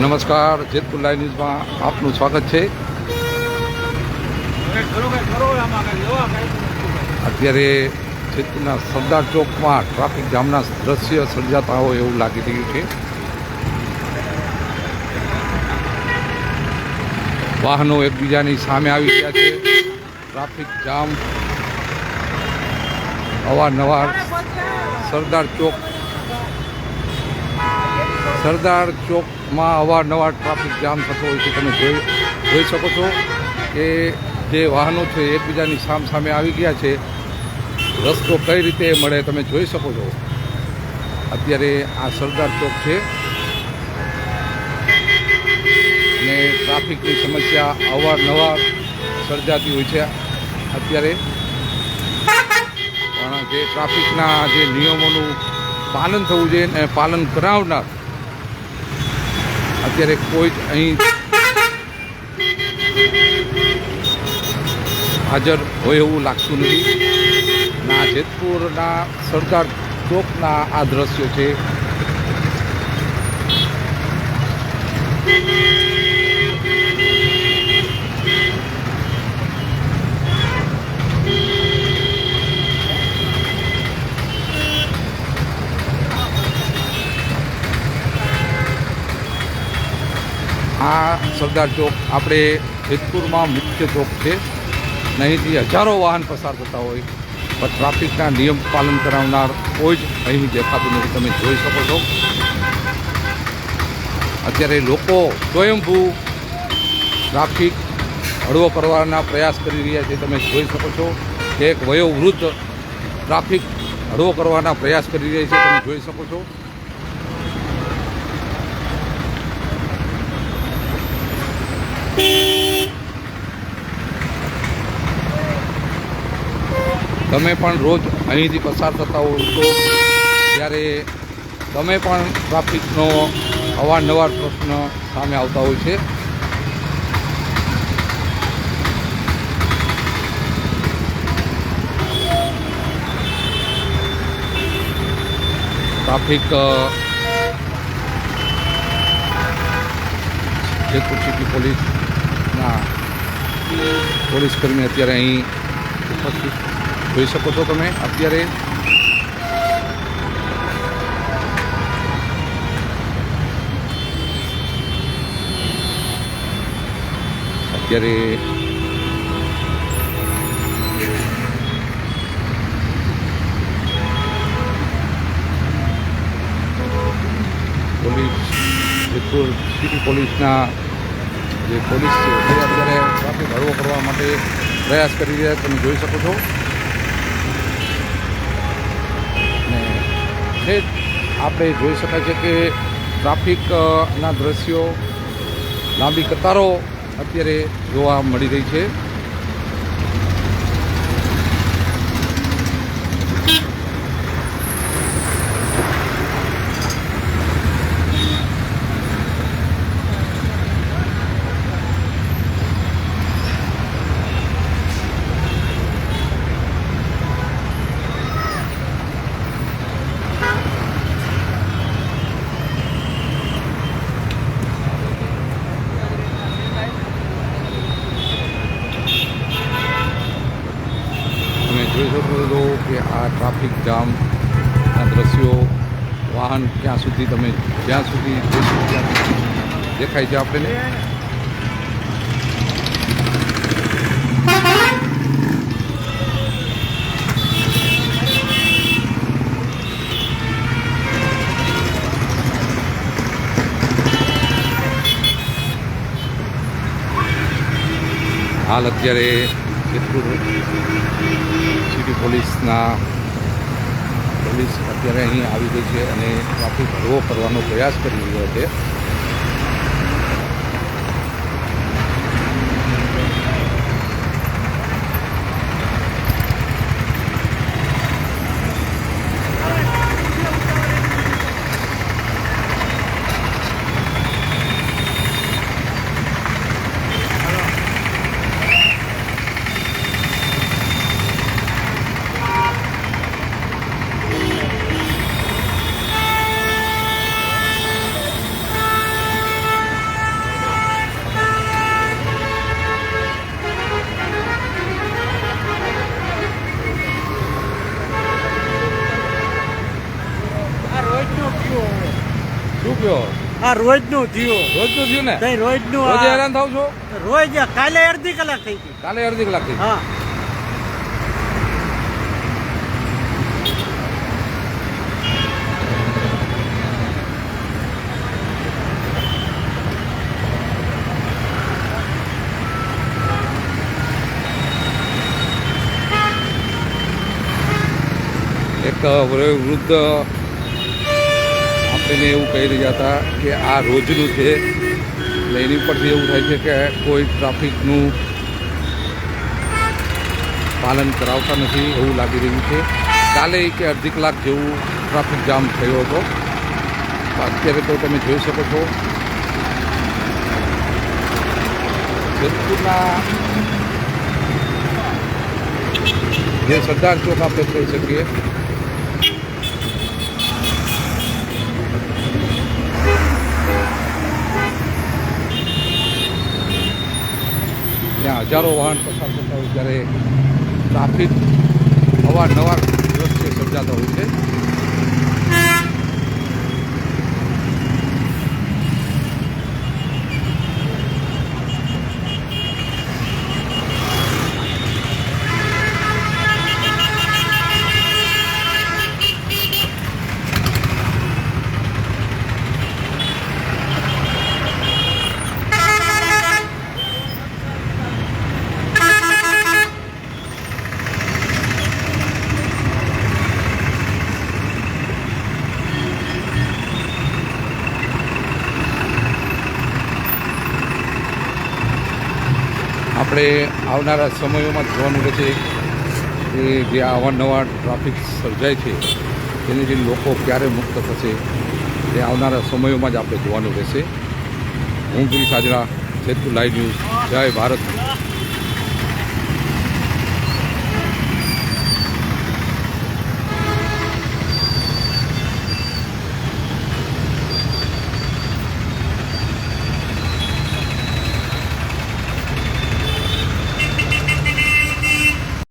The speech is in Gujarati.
નમસ્કાર, જેતપુર લાઈવ ન્યૂઝમાં આપનું સ્વાગત છે. અત્યારે જેતપુરના સરદાર ચોકમાં ટ્રાફિક જામના દ્રશ્ય સર્જાતા હોય એવું લાગી રહ્યું છે. વાહનો એકબીજાની સામે આવી ગયા છે. ટ્રાફિક જામ અવારનવાર સરદાર ચોક સરદાર ચોકમાં અવારનવાર ટ્રાફિક જામ થતો હોય છે. તમે જોઈ જોઈ શકો છો કે જે વાહનો છે એકબીજાની સામ સામે આવી ગયા છે. રસ્તો કઈ રીતે મળે તમે જોઈ શકો છો. અત્યારે આ સરદાર ચોક છે. અને ટ્રાફિકની સમસ્યા અવારનવાર સર્જાતી હોય છે અત્યારે. પણ જે ટ્રાફિકના જે નિયમોનું પાલન થવું જોઈએ અને પાલન કરાવનાર અત્યારે કોઈ અહીં હાજર હોય એવું લાગતું નથી. ના જેતપુરના સરદાર ચોકના આ દ્રશ્યો છે. આ સરદાર ચોક આપણે જેતપુરમાં મુખ્ય ચોક છે. અહીંથી હજારો વાહન પસાર થતા હોય. પણ ટ્રાફિકના નિયમ પાલન કરાવનાર કોઈ જ અહીં દેખાતું નથી. તમે જોઈ શકો છો. અત્યારે લોકો સ્વયંભૂ ટ્રાફિક હળવો કરવાના પ્રયાસ કરી રહ્યા છે. તમે જોઈ શકો છો એક વયોવૃદ્ધ ટ્રાફિક હળવો કરવાના પ્રયાસ કરી રહ્યા છે. તમે જોઈ શકો છો. તમે પણ રોજ અહીંથી પસાર થતા હો તો ત્યારે તમે પણ ટ્રાફિકનો અવારનવાર પ્રશ્ન સામે આવતા હોય છે. ટ્રાફિક જેતપુર સિટી પોલીસના પોલીસ કર્મી અત્યારે અહીં ઉપસ્થિત. જોઈ શકો છો તમે અત્યારે અત્યારે પોલીસ સિટી પોલીસના જે પોલીસ છે તે અત્યારે ટ્રાફિક હળવો કરવા માટે પ્રયાસ કરી રહ્યા તમે જોઈ શકો છો. અને છે આપણે જોઈ શકાય છે કે ટ્રાફિકના દ્રશ્યો, લાંબી કતારો અત્યારે જોવા મળી રહી છે તમે જોઈ શકો છો કે આ ટ્રાફિક જામના દ્રશ્યો, વાહન ક્યાં સુધી તમે જ્યાં સુધી દેખાય છે આપણને. હાલ અત્યારે જેતપુર સિટી પોલીસના પોલીસ અત્યારે અહીં આવી ગઈ છે અને ટ્રાફિક હળવો કરવાનો પ્રયાસ કરી રહ્યો છે. કહો આ રોજનું થયું. રોજનું થયું ને? કઈ રોજનું રોજ હેરાન થાવ છો? રોજ કાલે અડધી કલાક થઈ ગઈ. કાલે અડધી કલાક થઈ હા. એક વૃદ્ધ આપણને એવું કહી રહ્યા હતા કે આ રોજનું છે એટલે એની પરથી એવું થાય છે કે કોઈ ટ્રાફિકનું પાલન કરાવતા નથી એવું લાગી રહ્યું છે કાલે કે અડધી કલાક જેવું ટ્રાફિક જામ થયો હતો અત્યારે તો તમે જોઈ શકો છો જેતપુરના જે સરદાર ચોક આપણે કહી શકીએ હજારો વાહન પસાર થતા હોય ત્યારે ટ્રાફિક અવારનવાર દ્રશ્ય સર્જાતા હોય છે. આપણે આવનારા સમયોમાં જોવાનું રહેશે કે જે અવારનવાર ટ્રાફિક સર્જાય છે, તેની લોકો ક્યારે મુક્ત થશે તે આવનારા સમયોમાં જ આપણે જોવાનું રહેશે. હું ગિરીશ સાજરા જેતપુર લાઈવ ન્યૂઝ જય ભારત.